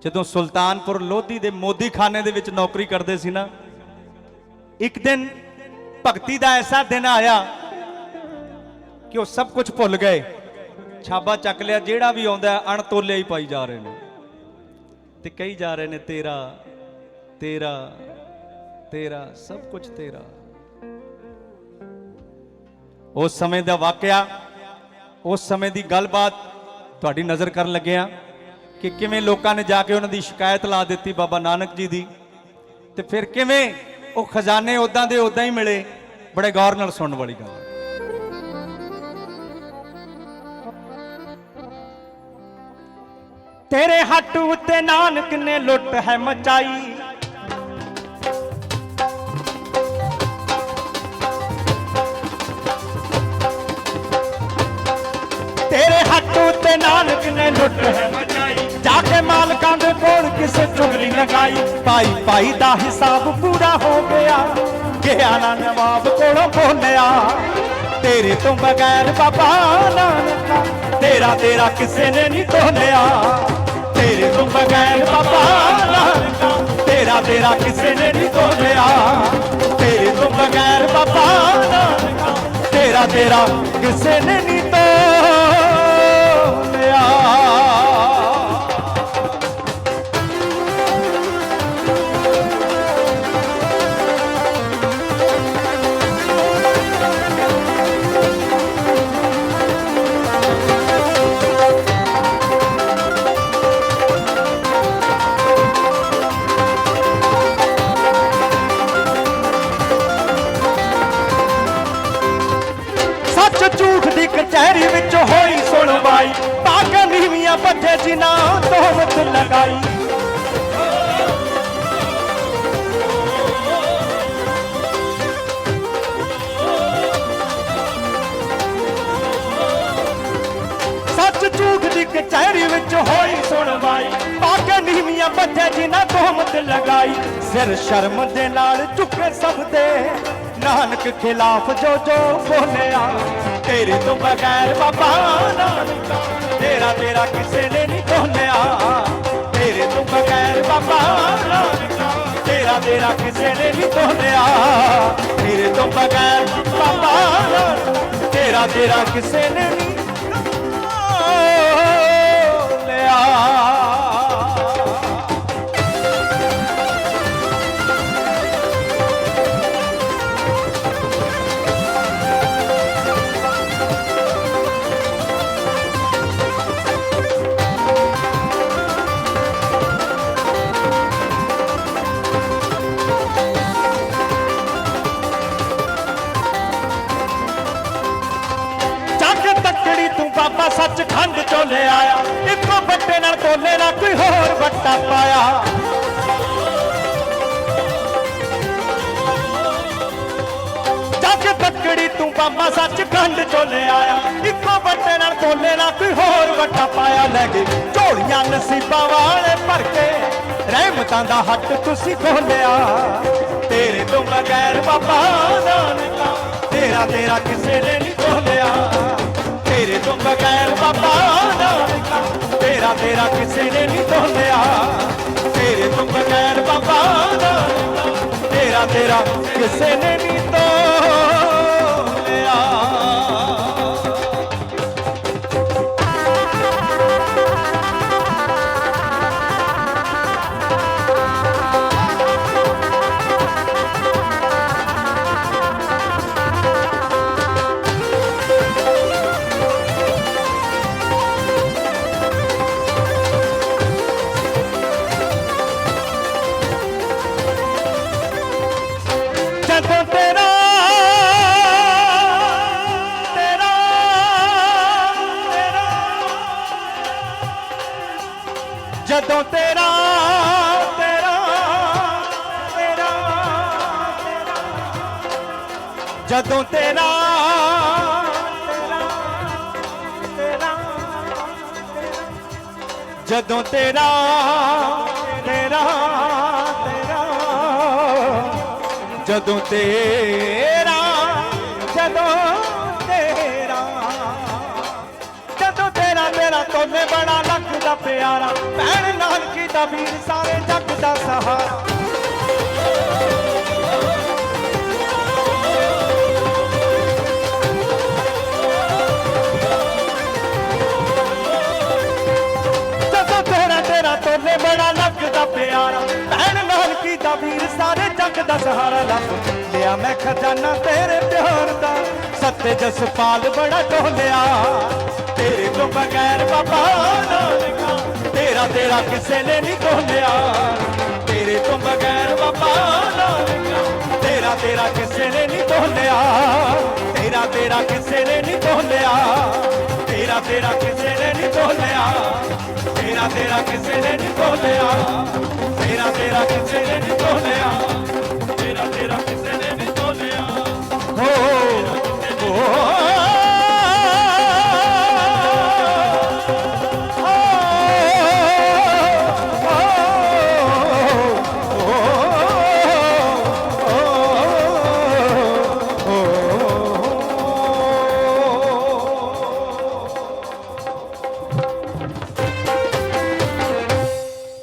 ਜਦੋਂ ਸੁਲਤਾਨਪੁਰ ਲੋਧੀ ਦੇ ਮੋਦੀਖਾਨੇ ਦੇ ਵਿੱਚ ਨੌਕਰੀ ਕਰਦੇ ਸੀ ਨਾ ਇੱਕ ਦਿਨ ਭਗਤੀ ਦਾ ਐਸਾ ਦਿਨ ਆਇਆ ਕਿ ਉਹ ਸਭ ਕੁਝ ਭੁੱਲ ਗਏ। ਛਾਬਾ ਚੱਕ ਲਿਆ ਜਿਹੜਾ ਵੀ ਆਉਂਦਾ ਹੈ, ਅਣਤੋਲੇ ਹੀ ਪਾਈ ਜਾ ਰਹੇ ਨੇ। ਤੇ ਕਹੀ ਜਾ ਰਹੇ ਨੇ ਤੇਰਾ ਤੇਰਾ ਤੇਰਾ ਸਭ ਕੁਝ ਤੇਰਾ। ਉਸ ਸਮੇਂ ਦਾ ਵਾਕਿਆ ਉਸ ਸਮੇਂ ਦੀ ਗੱਲਬਾਤ ਤੁਹਾਡੀ ਨਜ਼ਰ ਕਰਨ ਲੱਗਿਆ। ਕਿ ਕਿਵੇਂ ਲੋਕਾਂ ਨੇ ਜਾ ਕੇ ਉਹਨਾਂ ਦੀ ਸ਼ਿਕਾਇਤ ਲਾ ਦਿੱਤੀ ਬਾਬਾ ਨਾਨਕ ਜੀ ਦੀ? ਤੇ ਫਿਰ ਕਿਵੇਂ ਉਹ ਖਜ਼ਾਨੇ ਉਦਾਂ ਦੇ ਉਦਾਂ ਹੀ ਮਿਲੇ? ਬੜੇ ਗੌਰ ਨਾਲ ਸੁਣਨ ਵਾਲੀ ਗੱਲ ਹੈ ਤੇਰੇ ਹੱਟ ਉੱਤੇ ਨਾਨਕ ਨੇ ਲੁੱਟ ਹੈ ਮਚਾਈ। ਤੇਰੇ ਹੱਟ ਉੱਤੇ ਨਾਨਕ ਨੇ ਲੁੱਟ ਹੈ ਮਚਾਈ। ਜਾ ਕੇ ਮਾਲਕਾਂ ਦੇ ਕੋਲ ਕਿਸੇ ਚੁਗਲੀ ਲਗਾਈ ਭਾਈ ਭਾਈ ਦਾ ਹਿਸਾਬ ਪੂਰਾ ਹੋ ਗਿਆ। ਗਿਆ ਨਾ ਨਵਾਬ ਕੋਲੋਂ ਬੋਲਿਆ ਤੇਰੇ ਤੋਂ ਬਗੈਰ ਬਾਬਾ ਨਾਨਕਾ ਤੇਰਾ ਤੇਰਾ ਕਿਸੇ ਨੇ ਨਹੀਂ ਤੋਲਿਆ। ਤੇਰੇ ਤੋਂ ਬਗੈਰ ਬਾਬਾ ਨਾਨਕਾ ਤੇਰਾ ਤੇਰਾ ਕਿਸੇ ਨੇ ਨਹੀਂ ਤੋਲਿਆ। ਤੇਰੇ ਤੋਂ ਬਗੈਰ ਬਾਬਾ ਨਾਨਕਾ ਤੇਰਾ ਤੇਰਾ ਕਿਸੇ ਨੇ ਨਹੀਂ ਸੁਣਵਾਈ ਤਾਂ ਨੀਵੀਆਂ ਬੱਠੇ ਜਿਨ੍ਹਾਂ ਤੋਹਮਤ ਲਗਾਈ। ਸੱਚ ਝੂਠ ਦੀ ਕਚਹਿਰੀ ਵਿੱਚ ਹੋਈ ਸੁਣਵਾਈ ਤਾਂ ਨੀਵੀਆਂ ਬੱਠੇ ਜਿਨ੍ਹਾਂ ਤੋਹਮਤ ਲਗਾਈ। ਸਿਰ ਸ਼ਰਮ ਦੇ ਨਾਲ ਝੁਕੇ ਸਭ ਦੇ ਨਾਨਕ ਖਿਲਾਫ ਜੋ ਜੋ ਬੋਲਿਆ, ਤੇਰੇ ਤੋਂ ਬਗੈਰ ਬਾਬਾ ਨਾਨਕਾ, ਤੇਰਾ ਤੇਰਾ ਕਿਸੇ ਨੇ ਨਹੀਂ ਖੋਲਿਆ ਤੇਰੇ ਤੋਂ ਬਗੈਰ ਬਾਬਾ ਨਾਨਕਾ, ਤੇਰਾ ਤੇਰਾ ਕਿਸੇ ਨੇ ਨਹੀਂ ਖੋਲਿਆ ਤੇਰੇ ਤੋਂ ਬਗੈਰ ਬਾਬਾ ਨਾਨਕਾ, ਤੇਰਾ ਤੇਰਾ ਕਿਸੇ ਨੇ ਨਹੀਂ ਤੂੰ ਬਾਬਾ ਸੱਚ ਖੰਡ ਚੋਂ ਲੈ ਆਇਆ। ਇੱਕੋ ਬੱਟੇ ਨਾਲ ਤੋਲੇ ਨਾ ਕੋਈ ਹੋਰ ਵੱਟਾ ਪਾਇਆ। ਜੱਗ ਤੱਕੜੀ ਤੂੰ ਬਾਬਾ ਸੱਚ ਖੰਡ ਚੋਂ ਲੈ ਆਇਆ। ਇੱਕੋ ਬੱਟੇ ਨਾਲ ਤੋਲੇ ਨਾ ਕੋਈ ਹੋਰ ਵੱਟਾ ਪਾਇਆ। ਲੈ ਗਏ ਝੋਲੀਆਂ ਨਸੀਬਾਂ ਵਾਲੇ ਭਰ ਕੇ, ਰਹਿਮਤਾਂ ਦਾ ਹੱਟ ਤੁਸੀਂ ਖੋਲਿਆ। ਤੇਰੇ ਤੋਂ ਬਗੈਰ ਬਾਬਾ ਨਾਨਕਾ, ਤੇਰਾ ਤੇਰਾ ਕਿਸੇ ਨੇ ਨਹੀਂ ਖੋਲਿਆ। ਤੇਰੇ ਤੋਂ ਬਗੈਰ ਬਾਬਾ ਨਾਨਕਾ, ਤੇਰਾ ਤੇਰਾ ਕਿਸੇ ਨੇ ਨਹੀਂ ਖੋਲਿਆ ਤੇਰੇ ਤੋਂ ਬਗੈਰ ਬਾਬਾ ਨਾਨਕਾ, ਤੇਰਾ ਤੇਰਾ ਕਿਸੇ ਨੇ ਨਹੀਂ ਤੋਲਿਆ। ਜਦੋਂ ਤੇਰਾ ਤੇਰਾ ਤੇਰਾ। ਜਦੋਂ ਤੇਰਾ ਤੇਰਾ ਤੇਰਾ ਜਦੋਂ ਤੇਰਾ। ਜਦੋਂ ਤੇਰਾ ਤੇਰਾ। ਜਦੋਂ ਤੇਰਾ ਜਦੋਂ ਤੇਰਾ ਜਦੋਂ ਤੇਰਾ ਮੇਰਾ ਤੋਨੇ ਬੜਾ ਲੱਖ ਬੜਾ ਪਿਆਰਾ, ਭੈਣ ਨਾਨਕੀ ਦਾ ਵੀਰ ਸਾਰੇ ਜੱਗ ਦਾ ਸਹਾਰਾ। ਦਾ ਵੀਰ ਸਾਰੇ ਜੱਗ ਦਾ ਸਹਾਰਾ ਲੱਭ ਲਿਆ ਮੈਂ ਖਜ਼ਾਨਾ ਤੇਰੇ ਪਿਆਰ ਦਾ। ਸੱਤੇ ਜਸਪਾਲ ਬੜਾ ਢੋਲਿਆ। ਤੇਰੇ ਤੋਂ ਬਗੈਰ ਬਾਬਾ ਨਾਨਕਾ, ਤੇਰਾ ਤੇਰਾ ਕਿਸੇ ਨੇ ਨਹੀਂ ਢੋਲਿਆ। ਤੇਰੇ ਤੋਂ ਬਗੈਰ ਬਾਬਾ ਨਾਨਕਾ, ਤੇਰਾ ਤੇਰਾ ਕਿਸੇ ਨੇ ਨਹੀਂ ਢੋਲਿਆ। ਤੇਰਾ ਤੇਰਾ ਕਿਸੇ ਨੇ ਨਹੀਂ ਢੋਲਿਆ। ਤੇਰਾ ਤੇਰਾ ਕਿਸੇ ਨੇ ਨਹੀਂ ਤੇਰਾ ਕਿਸੇ ਨੇ ਨਹੀਂ ਤੋਲਿਆ ਤੇਰਾ ਤੇਰਾ ਕਿਸੇ ਨੇ ਨਹੀਂ ਤੋਲਿਆ ਤੇਰਾ ਤੇਰਾ ਕਿਸੇ ਨੇ ਨਹੀਂ ਤੋਲਿਆ ਹੋ